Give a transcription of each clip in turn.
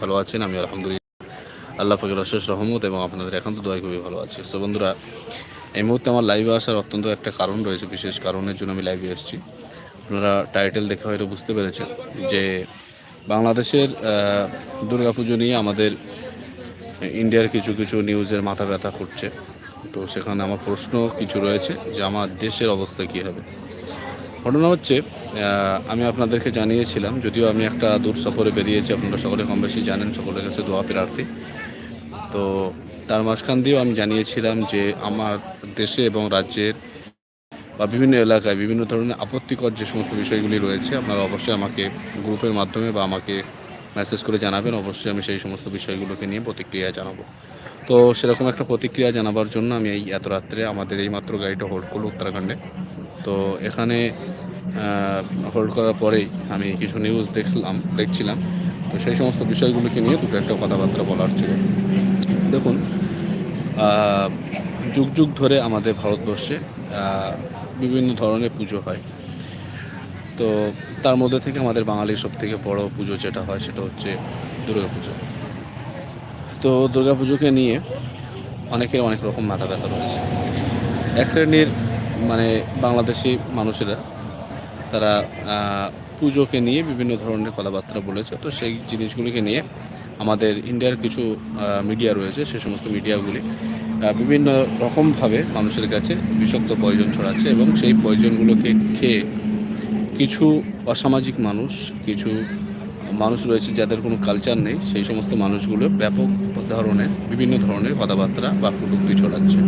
ভালো আছেন? আমি আলহামদুলিল্লাহ। আল্লাহ ফকির অশেষ রহমত এবং আপনাদের এখন তো দোয়াই খুবই ভালো আছে। সো বন্ধুরা, এই মুহূর্তে আমার লাইভে আসার অত্যন্ত একটা কারণ রয়েছে, বিশেষ কারণের জন্য আমি লাইভে এসেছি। আপনারা টাইটেল দেখে হয়তো বুঝতে পেরেছেন যে বাংলাদেশের দুর্গাপুজো নিয়ে আমাদের ইন্ডিয়ার কিছু কিছু নিউজের মাথা ব্যথা করছে। তো সেখানে আমার প্রশ্ন কিছু রয়েছে যে, আমার দেশের অবস্থা কী হবে? ঘটনা হচ্ছে আমি আপনাদেরকে জানিয়েছিলাম, যদিও আমি একটা দূর সফরে বেরিয়েছি, আপনারা সকলে কম বেশি জানেন, সকলের কাছে দোয়া প্রার্থী। তো তার মাঝখান দিয়েও আমি জানিয়েছিলাম যে আমার দেশে এবং রাজ্যের বা বিভিন্ন এলাকায় বিভিন্ন ধরনের আপত্তিকর যে সমস্ত বিষয়গুলি রয়েছে, আপনারা অবশ্যই আমাকে গ্রুপের মাধ্যমে বা আমাকে মেসেজ করে জানাবেন, অবশ্যই আমি সেই সমস্ত বিষয়গুলোকে নিয়ে প্রতিক্রিয়া জানাব। তো সেরকম একটা প্রতিক্রিয়া জানাবার জন্য আমি এই এত রাত্রে আমাদের এই মাত্র গাড়িটা হোল্ড করল উত্তরাখণ্ডে। তো এখানে হোল্ড করার পরেই আমি কিছু নিউজ দেখলাম, দেখছিলাম। তো সেই সমস্ত বিষয়গুলোকে নিয়ে দুটো একটা কথাবার্তা বলার ছিল। দেখুন যুগ যুগ ধরে আমাদের ভারতবর্ষে বিভিন্ন ধরনের পুজো হয়। তো তার মধ্যে থেকে আমাদের বাঙালির সব থেকে বড় পুজো যেটা হয়, সেটা হচ্ছে দুর্গা পুজো তো দুর্গা পুজোকে নিয়ে অনেকের অনেক রকম মাথা ব্যথা রয়েছে। এক শ্রেণির মানে বাংলাদেশি মানুষেরা তারা পুজোকে নিয়ে বিভিন্ন ধরনের কথাবার্তা বলেছে। তো সেই জিনিসগুলিকে নিয়ে আমাদের ইন্ডিয়ার কিছু মিডিয়া রয়েছে, সে সমস্ত মিডিয়াগুলি বিভিন্ন রকমভাবে মানুষের কাছে বিষাক্ত প্রয়োজন ছড়াচ্ছে এবং সেই প্রয়োজনগুলোকে খেয়ে কিছু অসামাজিক মানুষ, কিছু মানুষ রয়েছে যাদের কোনো কালচার নেই, সেই সমস্ত মানুষগুলো ব্যাপক ধরনের, বিভিন্ন ধরনের কথাবার্তা বা প্রযুক্তি ছড়াচ্ছে।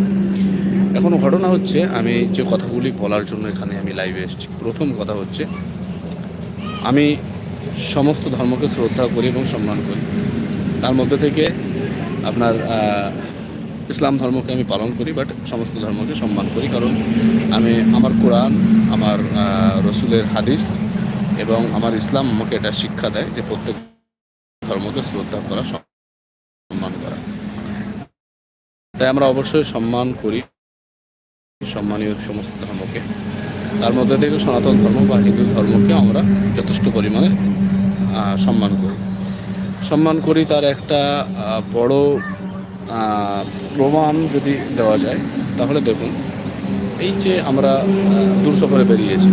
এখন ঘটনা হচ্ছে, আমি যে কথাগুলি বলার জন্য এখানে আমি লাইভে এসেছি। প্রথম কথা হচ্ছে, আমি সমস্ত ধর্মকে শ্রদ্ধা করি এবং সম্মান করি। তার মধ্যে থেকে আপনার ইসলাম ধর্মকে আমি পালন করি বাট সমস্ত ধর্মকে সম্মান করি। কারণ আমি, আমার কোরআন, আমার রসুলের হাদিস এবং আমার ইসলাম আমাকে এটা শিক্ষা দেয় যে প্রত্যেক ধর্মকে শ্রদ্ধা করা, সম্মান করা। তাই আমরা অবশ্যই সম্মান করি। সম্মানীয় সমস্ত ধর্মকে। তার মধ্যে থেকে সনাতন ধর্ম বা হিন্দু ধর্মকে আমরা যথেষ্ট পরিমাণে সম্মান করি। সম্মান করি তার একটা বড় প্রমাণ যদি দেওয়া যায়, তাহলে দেখুন, এই যে আমরা দূর সফরে বেরিয়েছি,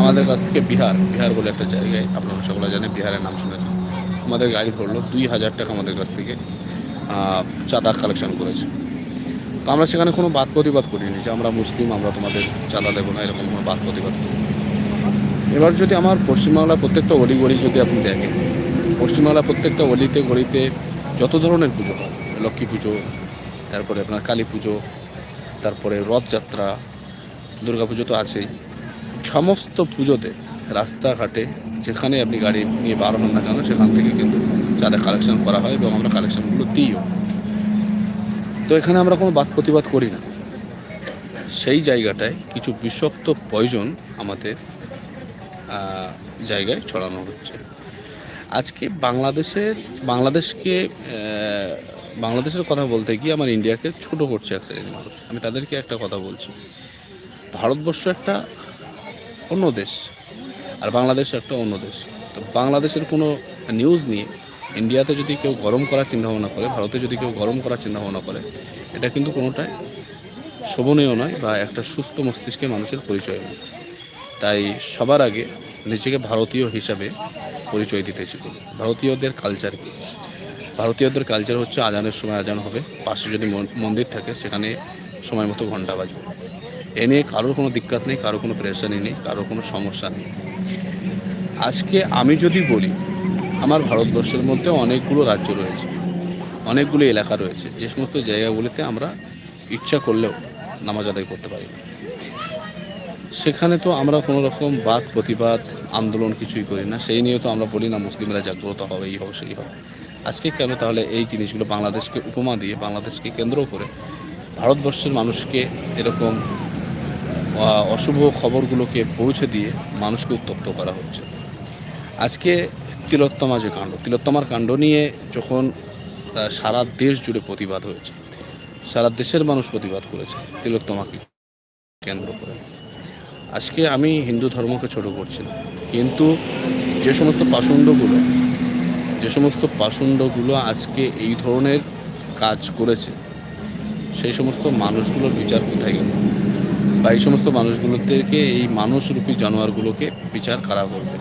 আমাদের কাছ থেকে বিহার বিহার বলে একটা জায়গায়, আপনারা সকলে জানেন বিহারের নাম শুনেছেন, আমাদের গাড়ি ধরলো, দুই হাজার টাকা আমাদের কাছ থেকে চাঁদা কালেকশন করেছে। আমরা সেখানে কোনো বাদ প্রতিবাদ করিনি যে আমরা মুসলিম, আমরা তোমাদের চাঁদা দেবো না, এরকম কোনো বাদ প্রতিবাদ করি এবার যদি আমার পশ্চিমবাংলার প্রত্যেকটা অলি গলি যদি আপনি দেখেন, পশ্চিমবাংলার প্রত্যেকটা অলিতে গলিতে যত ধরনের পুজো হয়, লক্ষ্মী পুজো, তারপরে আপনার কালী পুজো, তারপরে রথযাত্রা, দুর্গা পুজো তো আছেই। সমস্ত পুজোতে রাস্তাঘাটে যেখানে আপনি গাড়ি নিয়ে বার হন না কেন, সেখান থেকে কিন্তু চাঁদা কালেকশন করা হয় এবং আমরা কালেকশনগুলো দিইও। তো এখানে আমরা কোনো বাদ প্রতিবাদ করি না। সেই জায়গাটায় কিছু বিষাক্ত পয়জন আমাদের জায়গায় ছড়ানো হচ্ছে। আজকে বাংলাদেশের, বাংলাদেশকে বাংলাদেশের কথা বলতে গিয়ে আমার ইন্ডিয়াকে ছোট করছে এক শ্রেণির মানুষ। আমি তাদেরকে একটা কথা বলছি। ভারতবর্ষ একটা অন্য দেশ, আর বাংলাদেশ একটা অন্য দেশ। তো বাংলাদেশের কোনো নিউজ নিয়ে ইন্ডিয়াতে যদি কেউ গরম করার চিন্তাভাবনা করে, ভারতে যদি কেউ গরম করার চিন্তাভাবনা করে, এটা কিন্তু কোনোটাই শোভনীয় নয় বা একটা সুস্থ মস্তিষ্কে মানুষের পরিচয় নয়। তাই সবার আগে নিজেকে ভারতীয় হিসাবে পরিচয় দিতে শিখুন। ভারতীয়দের কালচার কী? ভারতীয়দের কালচার হচ্ছে আজানের সময় আজান হবে, পাশে যদি মন- মন্দির থাকে, সেখানে সময় মতো ঘণ্টা বাজবে। এ নিয়ে কারোর কোনো দিক্কত নেই, কারোর কোনো প্রেশানি নেই, কারোর কোনো সমস্যা নেই। আজকে আমি যদি বলি আমার ভারতবর্ষের মধ্যে অনেকগুলো রাজ্য রয়েছে, অনেকগুলো এলাকা রয়েছে। যে সমস্ত জায়গাগুলিতে আমরা ইচ্ছা করলেও নামাজ আদায় করতে পারি সেখানে তো আমরা কোনো রকম বাদ প্রতিবাদ, আন্দোলন কিছুই করি না। সেই নিয়ে তো আমরা বলি, না, মুসলিমরা জাগ্রত হবে, এই হবে, সেই হবে। আজকে কেন তাহলে এই জিনিসগুলো বাংলাদেশকে উপমা দিয়ে, বাংলাদেশকে কেন্দ্র করে ভারতবর্ষের মানুষকে এরকম অশুভ খবরগুলোকে পৌঁছে দিয়ে মানুষকে উত্তপ্ত করা হচ্ছে? আজকে তিলোত্তমা যে কাণ্ড, তিলোত্তমার কাণ্ড নিয়ে যখন সারা দেশ জুড়ে প্রতিবাদ হয়েছে, সারা দেশের মানুষ প্রতিবাদ করেছে তিলোত্তমাকে কেন্দ্র করে। আজকে আমি হিন্দু ধর্মকে ছোট করছি না, কিন্তু যে সমস্ত পাষণ্ডগুলো, যে সমস্ত পাষণ্ডগুলো আজকে এই ধরনের কাজ করেছে, সেই সমস্ত মানুষগুলোর বিচার কোথায় গেল? বা এই সমস্ত মানুষগুলোদেরকে, এই মানুষরূপী জানোয়ারগুলোকে বিচার কারা করবে?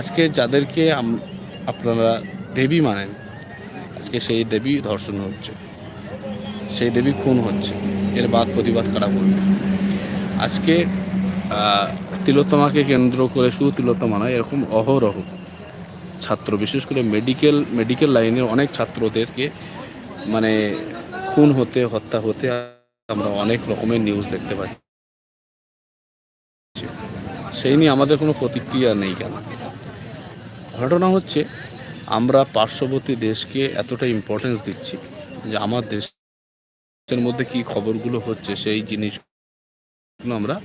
আজকে যাদেরকে আপনারা দেবী মানেন, আজকে সেই দেবী ধর্ষণ হচ্ছে। সেই দেবী খুন হচ্ছে। এর বাদ প্রতিবাদ কারা করবে? আজকে তিলোত্তমাকে কেন্দ্র করে শুধু তিলোত্তমা নয়, এরকম অহরহ ছাত্র, বিশেষ করে মেডিকেল মেডিকেল লাইনের অনেক ছাত্রদেরকে মানে খুন হতে, হত্যা হতে আমরা অনেক রকমের নিউজ দেখতে পাই সেই নিয়ে আমাদের কোনো প্রতিক্রিয়া নেই কেন? ঘটনা হচ্ছে, আমরা পার্শ্ববর্তী দেশকে এতটা ইম্পর্টেন্স দিচ্ছি যে আমার দেশের মধ্যে কি খবরগুলো হচ্ছে, সেই জিনিসগুলো আমরা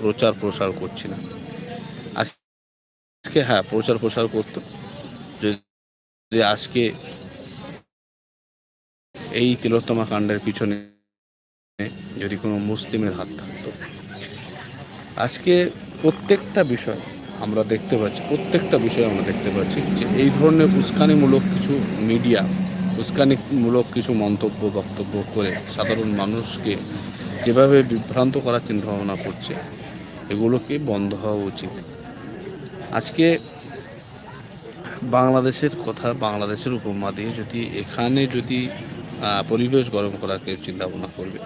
প্রচার প্রসার করছি না। আজকে হ্যাঁ প্রচার প্রসার করতো। যে আজকে এই তিলোত্তমা কাণ্ডের পিছনে যদি কোনো মুসলিমের হাত থাকতো। আজকে প্রত্যেকটা বিষয় আমরা দেখতে পাচ্ছি, প্রত্যেকটা বিষয় আমরা দেখতে পাচ্ছি যে এই ধরনের উস্কানিমূলক কিছু মিডিয়া, উস্কানিমূলক কিছু মন্তব্য, বক্তব্য করে সাধারণ মানুষকে যেভাবে বিভ্রান্ত করার চিন্তাভাবনা করছে, এগুলোকে বন্ধ হওয়া উচিত। আজকে বাংলাদেশের কথা, বাংলাদেশের উপমা দিয়ে যদি এখানে যদি পরিবেশ গরম করার কেউ চিন্তা ভাবনা করবে,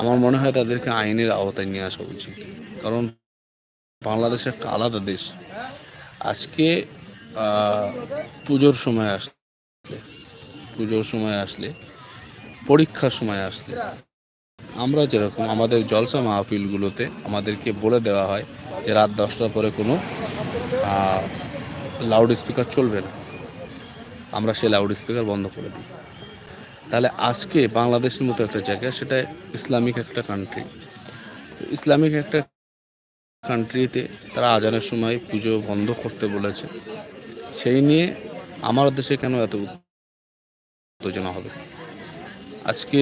আমার মনে হয় তাদেরকে আইনের আওতায় নিয়ে আসা উচিত। কারণ বাংলাদেশ একটা আলাদা দেশ। আজকে পুজোর সময় আসলে, পুজোর সময় আসলে, পরীক্ষার সময় আসলে, আমরা যেরকম আমাদের জলসা মাহফিলগুলোতে আমাদেরকে বলে দেওয়া হয় যে রাত দশটার পরে কোনো লাউড স্পিকার চলবে না। আমরা সেই লাউড স্পিকার বন্ধ করে দিই। তাহলে আজকে বাংলাদেশের মতো একটা জায়গা সেটা ইসলামিক একটা কান্ট্রি ইসলামিক একটা কান্ট্রিতে তারা আজানের সময় পুজো বন্ধ করতে বলেছে। সেই নিয়ে আমার দেশে কেন এত উত্তেজনা হবে? আজকে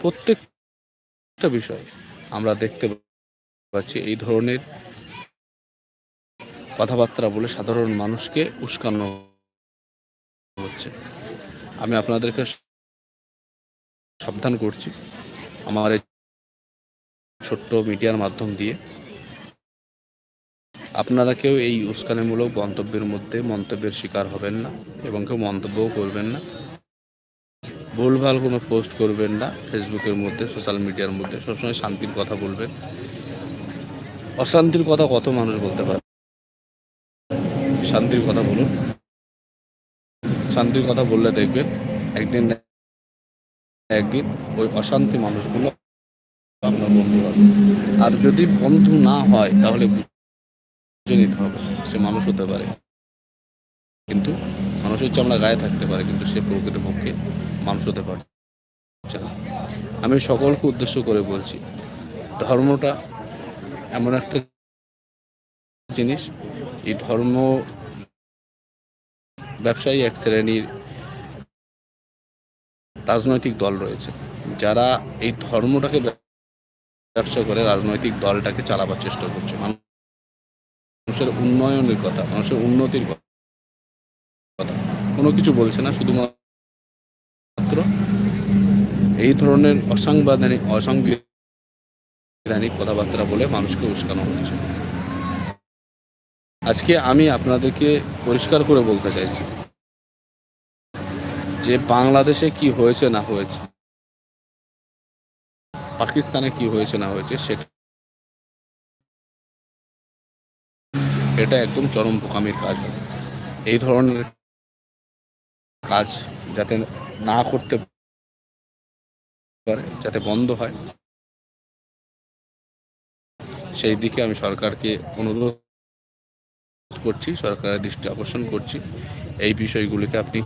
প্রত্যেকটা বিষয় আমরা দেখতে পাচ্ছি এই ধরনের কথাবার্তা বলে সাধারণ মানুষকে উস্কানো হচ্ছে। আমি আপনাদেরকে সাবধান করছি। আমার ছোট্ট মিডিয়ার মাধ্যম দিয়ে আপনারা কেউ এই উস্কানিমূলক মন্তব্যের মধ্যে মন্তব্যের শিকার হবেন না এবং কেউ মন্তব্যও করবেন না। ভুলভাল কোনো পোস্ট করবেন না। ফেসবুকের মধ্যে, সোশ্যাল মিডিয়ার মধ্যে সবসময় শান্তির কথা বলবেন। অশান্তির কথা কত মানুষ বলতে পারে? শান্তির কথা বলুন। শান্তির কথা বললে দেখবেন একদিন একদিন ওই অশান্তি মানুষগুলো আপনার বন্ধু হবে। আর যদি বন্ধু না হয় তাহলে নিতে হবে। সে মানুষ হতে পারে। কিন্তু মানুষের চামড়া গায়ে থাকতে পারে, কিন্তু সে প্রকৃতপক্ষে মানুষ হতে পারছে না। আমি সকলকে উদ্দেশ্য করে বলছি, ধর্মটা এমন একটা জিনিস, এই ধর্ম ব্যবসায়ী এক শ্রেণির রাজনৈতিক দল রয়েছে। যারা এই ধর্মটাকে ব্যবসা করে রাজনৈতিক দলটাকে চালাবার চেষ্টা করছে। মানুষের উন্নয়নের কথা, মানুষের উন্নতির কথা। কোনো কিছু বলছে না, শুধুমাত্র এই ধরনের অসাংবিধানিক অসাংবিধানিক কথাবার্তা বলে মানুষকে উস্কানো হচ্ছে। আজকে আমি আপনাদেরকে পরিষ্কার করে বলতে চাইছি যে বাংলাদেশে কি হয়েছে না হয়েছে, পাকিস্তানে কি হয়েছে না হয়েছে, সেটা এটা একদম চরম বোকামির কাজ এই ধরনের কাজ যাতে না করতে পারে, যাতে বন্ধ হয়, সেই দিকে আমি সরকারকে অনুরোধ করছি, সরকারের দৃষ্টি আকর্ষণ করছি। এই বিষয়গুলিকে আপনি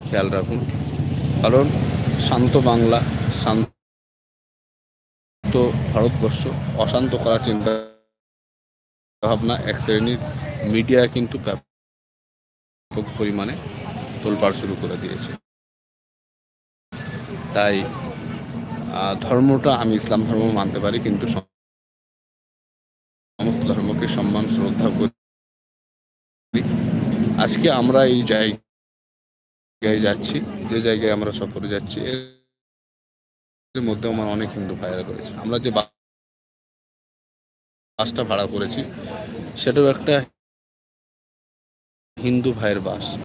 খেয়াল রাখুন। কারণ শান্ত বাংলা, শান্ত ভারতবর্ষ, অশান্ত করার চিন্তা ভাবনা এক শ্রেণির মিডিয়া কিন্তু ব্যাপক পরিমাণে তোলপাড় শুরু করে দিয়েছে। তাই ধর্মটা আমি ইসলাম ধর্ম মানতে পারি, কিন্তু সমস্ত ধর্মকে সম্মান, শ্রদ্ধা করি। আজকে আমরা এই জায়গায় যাচ্ছি, যে জায়গায় আমরা সফরে যাচ্ছি, এর মধ্যে আমার অনেক হিন্দু ভাইরা রয়েছে। আমরা যে বাসটা ভাড়া করেছি। সেটাও একটা হিন্দু ভাইয়ের বাস।